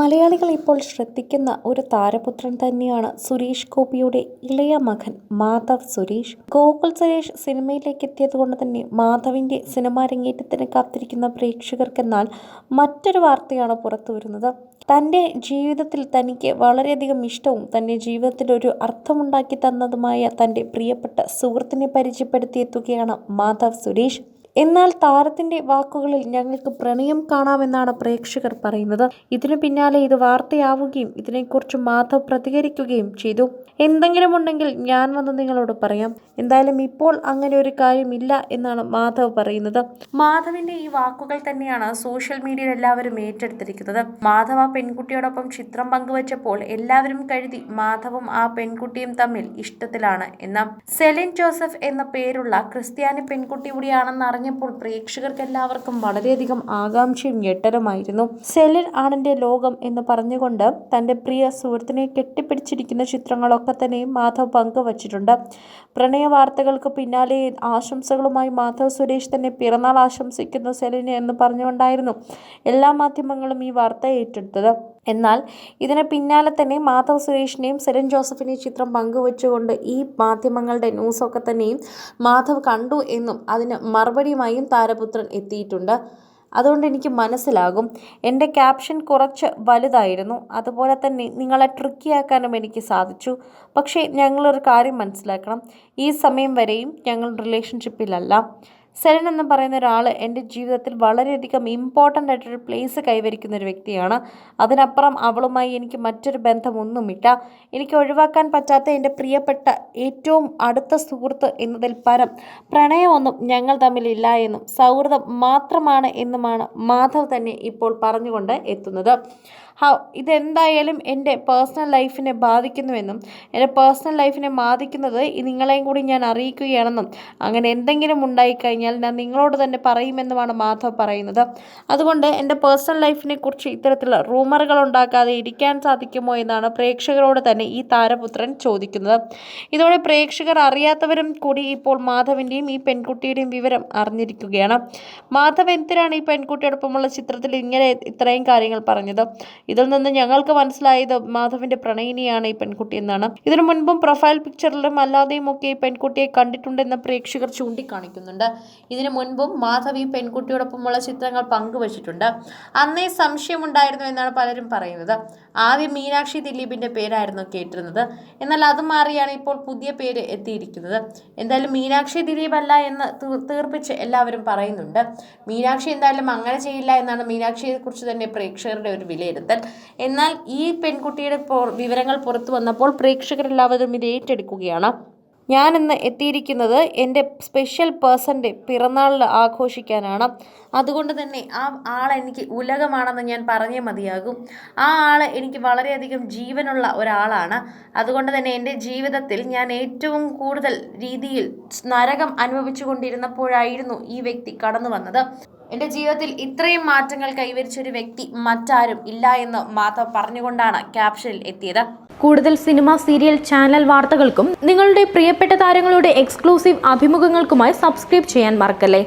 മലയാളികൾ ഇപ്പോൾ ശ്രദ്ധിക്കുന്ന ഒരു താരപുത്രൻ തന്നെയാണ് സുരേഷ് ഗോപിയുടെ ഇളയ മകൻ മാധവ് സുരേഷ്. ഗോകുൽ സുരേഷ് സിനിമയിലേക്ക് എത്തിയത് കൊണ്ട് തന്നെ മാധവിന്റെ സിനിമാരങ്ങേറ്റത്തിന് കാത്തിരിക്കുന്ന പ്രേക്ഷകർക്കെന്നാൽ മറ്റൊരു വാർത്തയാണ് പുറത്തു വരുന്നത്. തന്റെ ജീവിതത്തിൽ തനിക്ക് വളരെയധികം ഇഷ്ടവും തന്റെ ജീവിതത്തിൽ ഒരു അർത്ഥമുണ്ടാക്കി തന്നതുമായ തന്റെ പ്രിയപ്പെട്ട സുഹൃത്തിനെ പരിചയപ്പെടുത്തിയെത്തുകയാണ് മാധവ് സുരേഷ്. എന്നാൽ താരത്തിന്റെ വാക്കുകളിൽ ഞങ്ങൾക്ക് പ്രണയം കാണാമെന്നാണ് പ്രേക്ഷകർ പറയുന്നത്. ഇതിനു പിന്നാലെ ഇത് വാർത്തയാവുകയും ഇതിനെക്കുറിച്ച് മാധവ് പ്രതികരിക്കുകയും ചെയ്തു. എന്തെങ്കിലും ഉണ്ടെങ്കിൽ ഞാൻ വന്ന് നിങ്ങളോട് പറയാം. എന്തായാലും ഇപ്പോൾ അങ്ങനെ ഒരു കാര്യമില്ല എന്നാണ് മാധവ് പറയുന്നത്. മാധവിന്റെ ഈ വാക്കുകൾ തന്നെയാണ് സോഷ്യൽ മീഡിയയിൽ എല്ലാവരും ഏറ്റെടുത്തിരിക്കുന്നത്. മാധവ് ആ പെൺകുട്ടിയോടൊപ്പം ചിത്രം പങ്കുവച്ചപ്പോൾ എല്ലാവരും കരുതി മാധവും ആ പെൺകുട്ടിയും തമ്മിൽ ഇഷ്ടത്തിലാണ് എന്ന. സെലിൻ ജോസഫ് എന്ന പേരുള്ള ക്രിസ്ത്യാനി പെൺകുട്ടി കൂടിയാണെന്ന് അറിഞ്ഞപ്പോൾ പ്രേക്ഷകർക്ക് എല്ലാവർക്കും വളരെയധികം ആകാംക്ഷയും ഞെട്ടലുമായിരുന്നു. സെലിൻ ആണിന്റെ ലോകം എന്ന് പറഞ്ഞുകൊണ്ട് തന്റെ പ്രിയ സുഹൃത്തിനെ കെട്ടിപ്പിടിച്ചിരിക്കുന്ന ചിത്രങ്ങളൊക്കെ തന്നെയും മാധവ് പങ്കുവച്ചിട്ടുണ്ട്. പ്രണയ വാർത്തകൾക്ക് പിന്നാലെ ആശംസകളുമായി മാധവ് സുരേഷ് തന്നെ പിറന്നാൾ ആശംസിക്കുന്നു സെലിന് എന്ന് പറഞ്ഞുകൊണ്ടായിരുന്നു എല്ലാ മാധ്യമങ്ങളും ഈ വാർത്ത ഏറ്റെടുത്തത്. എന്നാൽ ഇതിന് പിന്നാലെ തന്നെ മാധവ് സുരേഷിനെയും സെരൻ ജോസഫിനെയും ചിത്രം പങ്കുവച്ചുകൊണ്ട് ഈ മാധ്യമങ്ങളുടെ ന്യൂസൊക്കെ തന്നെയും മാധവ് കണ്ടു എന്നും അതിന് മറുപടിയുമായും താരപുത്രൻ എത്തിയിട്ടുണ്ട്. അതുകൊണ്ട് എനിക്ക് മനസ്സിലാകും. എന്റെ ക്യാപ്ഷൻ കുറച്ച് വലുതായിരുന്നു. അതുപോലെ തന്നെ നിങ്ങളെ ട്രിക്കിയാക്കാനും എനിക്ക് സാധിച്ചു. പക്ഷേ ഞങ്ങളൊരു കാര്യം മനസ്സിലാക്കണം. ഈ സമയം വരെയും ഞങ്ങൾ റിലേഷൻഷിപ്പിലല്ല. സെലൻ എന്ന് പറയുന്ന ഒരാൾ എന്റെ ജീവിതത്തിൽ വളരെയധികം ഇമ്പോർട്ടന്റ് ആയിട്ടൊരു പ്ലേസ് കൈവരിക്കുന്ന ഒരു വ്യക്തിയാണ്. അതിനപ്പുറം അവളുമായി എനിക്ക് മറ്റൊരു ബന്ധമൊന്നുമില്ല. എനിക്ക് ഒഴിവാക്കാൻ പറ്റാത്ത എന്റെ പ്രിയപ്പെട്ട ഏറ്റവും അടുത്ത സുഹൃത്ത് എന്നതിൽ പരം പ്രണയമൊന്നും ഞങ്ങൾ തമ്മിലില്ല എന്നും സൗഹൃദം മാത്രമാണ് എന്നുമാണ് മാധവ് തന്നെ ഇപ്പോൾ പറഞ്ഞുകൊണ്ട് എത്തുന്നത്. ഹൗ ഇതെന്തായാലും എന്റെ പേഴ്സണൽ ലൈഫിനെ ബാധിക്കുന്നുവെന്നും എന്റെ പേഴ്സണൽ ലൈഫിനെ ബാധിക്കുന്നത് നിങ്ങളെയും കൂടി ഞാൻ അറിയിക്കുകയാണെന്നും അങ്ങനെ എന്തെങ്കിലും ഉണ്ടായിക്കഴിഞ്ഞാൽ ഞാൻ നിങ്ങളോട് തന്നെ പറയുമെന്നുമാണ് മാധവ് പറയുന്നത്. അതുകൊണ്ട് എന്റെ പേഴ്സണൽ ലൈഫിനെ കുറിച്ച് ഇത്തരത്തിലുള്ള റൂമറുകൾ ഉണ്ടാക്കാതെ ഇരിക്കാൻ സാധിക്കുമോ എന്നാണ് പ്രേക്ഷകരോട് തന്നെ ഈ താരപുത്രൻ ചോദിക്കുന്നത്. ഇതോടെ പ്രേക്ഷകർ അറിയാത്തവരും കൂടി ഇപ്പോൾ മാധവിന്റെയും ഈ പെൺകുട്ടിയുടെയും വിവരം അറിഞ്ഞിരിക്കുകയാണ്. മാധവ് എന്തിനാണ് ഈ പെൺകുട്ടിയോടൊപ്പമുള്ള ചിത്രത്തിൽ ഇങ്ങനെ ഇത്രയും കാര്യങ്ങൾ പറഞ്ഞത്? ഇതിൽ നിന്ന് ഞങ്ങൾക്ക് മനസ്സിലായത് മാധവിന്റെ പ്രണയിനിയാണ് ഈ പെൺകുട്ടി എന്നാണ്. ഇതിനു മുൻപും പ്രൊഫൈൽ പിക്ചറിലും അല്ലാതെയും ഒക്കെ ഈ പെൺകുട്ടിയെ കണ്ടിട്ടുണ്ടെന്ന് പ്രേക്ഷകർ ചൂണ്ടിക്കാണിക്കുന്നുണ്ട്. ഇതിനു മുൻപും മാധവ് ഈ പെൺകുട്ടിയോടൊപ്പമുള്ള ചിത്രങ്ങൾ പങ്കുവച്ചിട്ടുണ്ട്. അന്നേ സംശയമുണ്ടായിരുന്നു എന്നാണ് പലരും പറയുന്നത്. ആദ്യം മീനാക്ഷി ദിലീപിന്റെ പേരായിരുന്നു കേട്ടിരുന്നത്. എന്നാൽ അത് മാറിയാണ് ഇപ്പോൾ പുതിയ പേര് എത്തിയിരിക്കുന്നത്. എന്തായാലും മീനാക്ഷി ദിലീപ് അല്ല എന്ന് തീർപ്പിച്ച് എല്ലാവരും പറയുന്നുണ്ട്. മീനാക്ഷി എന്തായാലും അങ്ങനെ ചെയ്യില്ല എന്നാണ് മീനാക്ഷിയെ കുറിച്ച് തന്നെ പ്രേക്ഷകരുടെ ഒരു വിലയിരുത്തൽ. എന്നാൽ ഈ പെൺകുട്ടിയുടെ വിവരങ്ങൾ പുറത്തു വന്നപ്പോൾ പ്രേക്ഷകരെല്ലാവരും ഇത് ഏറ്റെടുക്കുകയാണ്. ഞാൻ ഇന്ന് എത്തിയിരിക്കുന്നത് എന്റെ സ്പെഷ്യൽ പേഴ്സന്റെ പിറന്നാളിൽ ആഘോഷിക്കാനാണ്. അതുകൊണ്ട് തന്നെ ആ ആളെനിക്ക് ഉലകമാണെന്ന് ഞാൻ പറഞ്ഞേ മതിയാകും. ആ ആൾ എനിക്ക് വളരെയധികം ജീവനുള്ള ഒരാളാണ്. അതുകൊണ്ട് തന്നെ എന്റെ ജീവിതത്തിൽ ഞാൻ ഏറ്റവും കൂടുതൽ രീതിയിൽ നരകം അനുഭവിച്ചു കൊണ്ടിരുന്നപ്പോഴായിരുന്നു ഈ വ്യക്തി കടന്നു വന്നത്. എന്റെ ജീവിതത്തിൽ ഇത്രയും മാറ്റങ്ങൾ കൈവരിച്ച ഒരു വ്യക്തി മറ്റാരും ഇല്ല എന്ന് മാധവ് പറഞ്ഞുകൊണ്ടാണ് ക്യാപ്ഷനിൽ എത്തിയത്. കൂടുതൽ സിനിമ സീരിയൽ ചാനൽ വാർത്തകൾക്കും നിങ്ങളുടെ പ്രിയപ്പെട്ട താരങ്ങളുടെ എക്സ്ക്ലൂസീവ് അഭിമുഖങ്ങൾക്കുമായി സബ്സ്ക്രൈബ് ചെയ്യാൻ മറക്കല്ലേ?